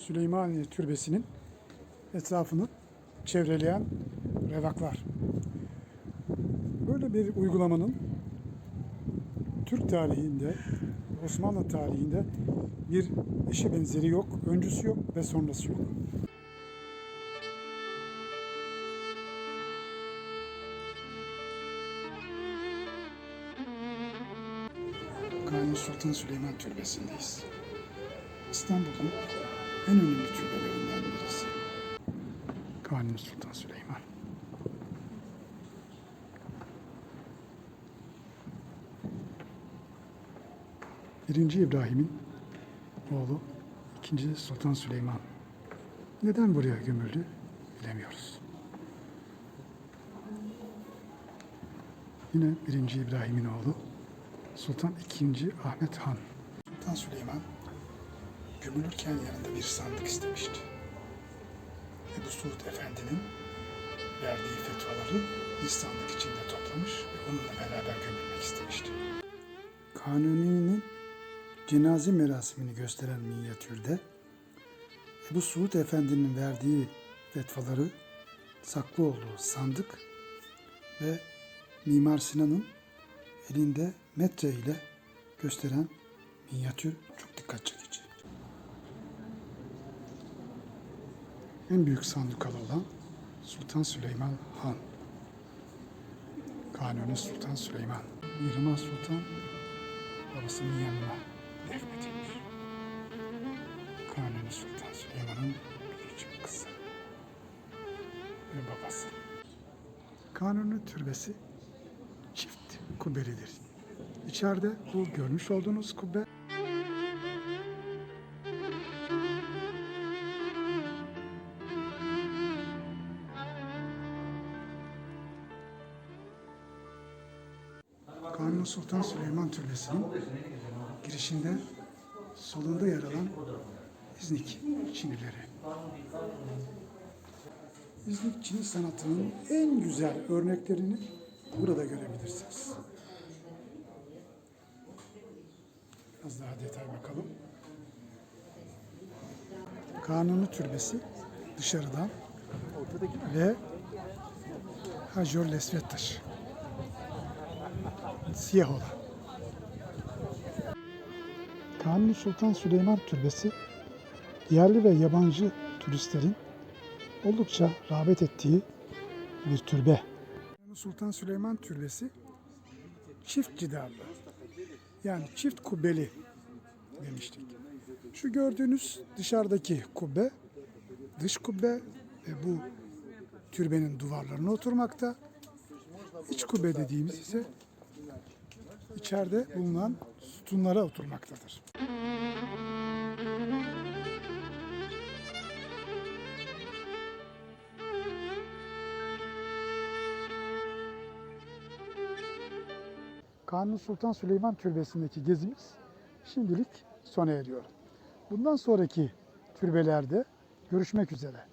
Süleymaniye Türbesi'nin etrafını çevreleyen revaklar. Böyle bir uygulamanın Türk tarihinde, Osmanlı tarihinde bir eşi benzeri yok, öncüsü yok ve sonrası yok. Kanuni Sultan Süleyman Türbesi'ndeyiz. İstanbul'un en önemli türbelerinden birisi. Kanuni Sultan Süleyman. Birinci İbrahim'in oğlu ikinci Sultan Süleyman. Neden buraya gömüldü bilemiyoruz. Yine birinci İbrahim'in oğlu Sultan II. Ahmet Han. Sultan Süleyman gömülürken yanında bir sandık istemişti. Ebu Suud Efendi'nin verdiği fetvaları bir sandık içinde toplamış ve onunla beraber gömülmek istemişti. Kanuni'nin cenaze merasimini gösteren minyatürde Ebu Suud Efendi'nin verdiği fetvaları saklı olduğu sandık ve Mimar Sinan'ın elinde metre ile gösteren minyatür çok dikkat çekici. En büyük sandukalı olan Sultan Süleyman Han. Kanuni Sultan Süleyman. Mihrimah Sultan babasının yanına defnedilmiş. Kanuni Sultan Süleyman'ın biricik kızı ve babası. Kanuni Türbesi çift kubbelidir. İçeride bu görmüş olduğunuz kubbe Kanuni Sultan Süleyman Türbesi'nin girişinde solunda yer alan İznik Çinileri. İznik Çini sanatının en güzel örneklerini burada görebilirsiniz. Biraz daha detay bakalım. Kanuni Türbesi dışarıdan ve Hacör Lesvet taşı. Siyah. Kanuni Sultan Süleyman Türbesi yerli ve yabancı turistlerin oldukça rağbet ettiği bir türbe. Sultan Süleyman Türbesi çift cidarlı. Yani çift kubbeli demiştik. Şu gördüğünüz dışarıdaki kubbe dış kubbe ve bu türbenin duvarlarına oturmakta. İç kubbe dediğimiz ise içeride bulunan sütunlara oturmaktadır. Kanuni Sultan Süleyman Türbesi'ndeki gezimiz şimdilik sona eriyor. Bundan sonraki türbelerde görüşmek üzere.